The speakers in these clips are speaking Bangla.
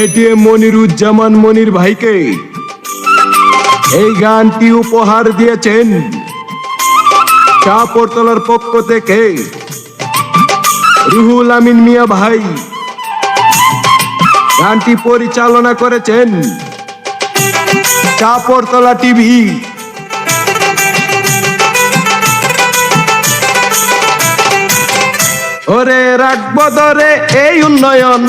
এটিএম মনিরুজ্জামান মনির ভাইকে এই গানটি উপহার দিয়েছেন চাপড়তলার পক্ষ থেকে রুহুল আমিন মিয়া ভাই। গানটি পরিচালনা করেছেন চাপড়তলা টিভি। ওরে রাখব ধরে এই উন্নয়ন।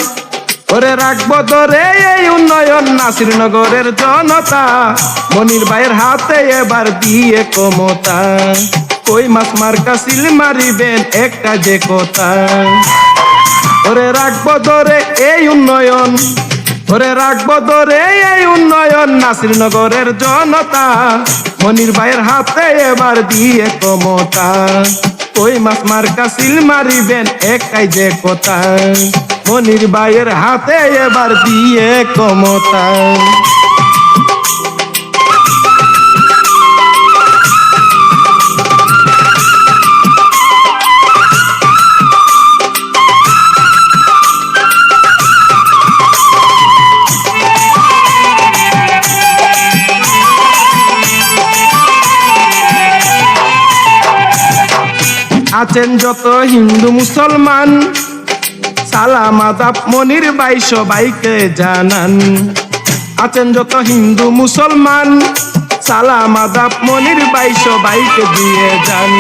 ওরে রাখব ধরে এই উন্নয়ন নাসিরনগরের জনতা। মনির ভাইয়ের হাতে এবার দিয়ে কমতা কই মাছ মার্কা সিল মারিবেন একটা যে কথা। ওরে রাখব ধরে এই উন্নয়ন। ওরে রাখব ধরে এই উন্নয়ন নাসিরনগরের জনতা। মনির ভাইয়ের হাতে এবার দিয়ে কমতা কই মাছ মার্কা সিল মারিবেন একটাই যে কথা মনির ভাইয়ের হাতে এবার দিয়ে কমতা আছেন যত হিন্দু মুসলমান। সালাম, আদাব, মনির ভাই সবাইকে জানান। আছেন যত হিন্দু মুসলমান। সালাম, আদাব, মনির ভাই সবাইকে দিয়ে যান।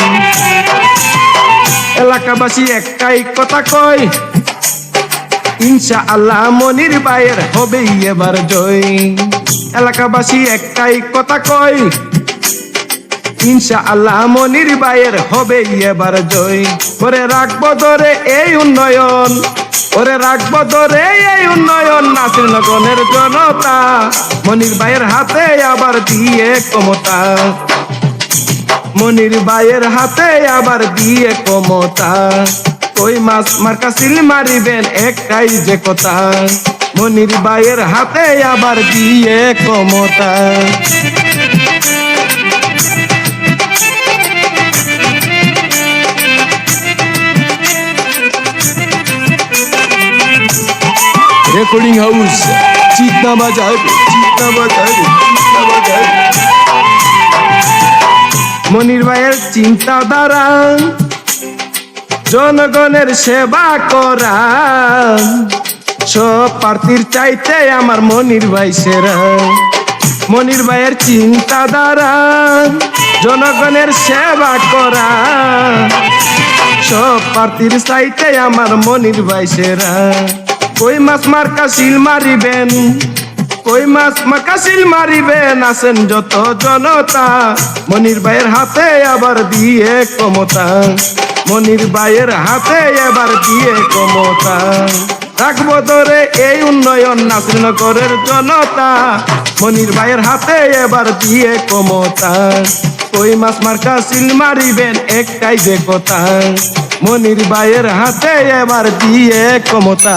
এলাকাবাসী একটাই কথা কয় ইনশা আল্লাহ মনির ভাইয়ের হবেই এবার জয়। এলাকাবাসী একটাই কথা কয় ইনশা আল্লাহ মনির ভাইয়ের হবে এবার জয়। ওরে রাখব ধরে এই উন্নয়ন, ওরে রাখব ধরে এই উন্নয়ন নাসির নগনের জনতা। মনির ভাইয়ের হাতে আবার দিয়ে ক্ষমতা। মনির ভাইয়ের হাতে আবার দিয়ে ক্ষমতা। কই মাছ মার্কা সিল মারিবেন একটাই যে কথা। মনির ভাইয়ের হাতে আবার দিয়ে ক্ষমতা। রেকর্ডিং হাউস চিত্তা বাজার চিত্তা বাজার চিত্তা বাজার মনির ভাইয়ের চিন্তাধারা জনগণের সেবা করা সব প্রার্থীর চাইতে আমার মনির ভাই সেরা। মনির ভাইয়ের চিন্তাধারা জনগণের সেবা করা সব প্রার্থীর চাইতে আমার মনির ভাই সেরা। কই মাছ মার্কা সিল মারিবেন? কই মাছ মার্কা সিল মারিবেন? আছেন যত জনতা। মনির ভাইয়ের হাতে আবার দিয়ে ক্ষমতা। মনির ভাইয়ের হাতে এবার দিয়ে ক্ষমতা। রাখব ধরে এই উন্নয়ন নাসিরনগরের জনতা। মনির ভাইয়ের হাতে এবার দিয়ে ক্ষমতা। কই মাছ মার্কা সিল মারিবেন? একটাই যে কথা মনির ভাইয়ের হাতে এবার দিয়ে ক্ষমতা।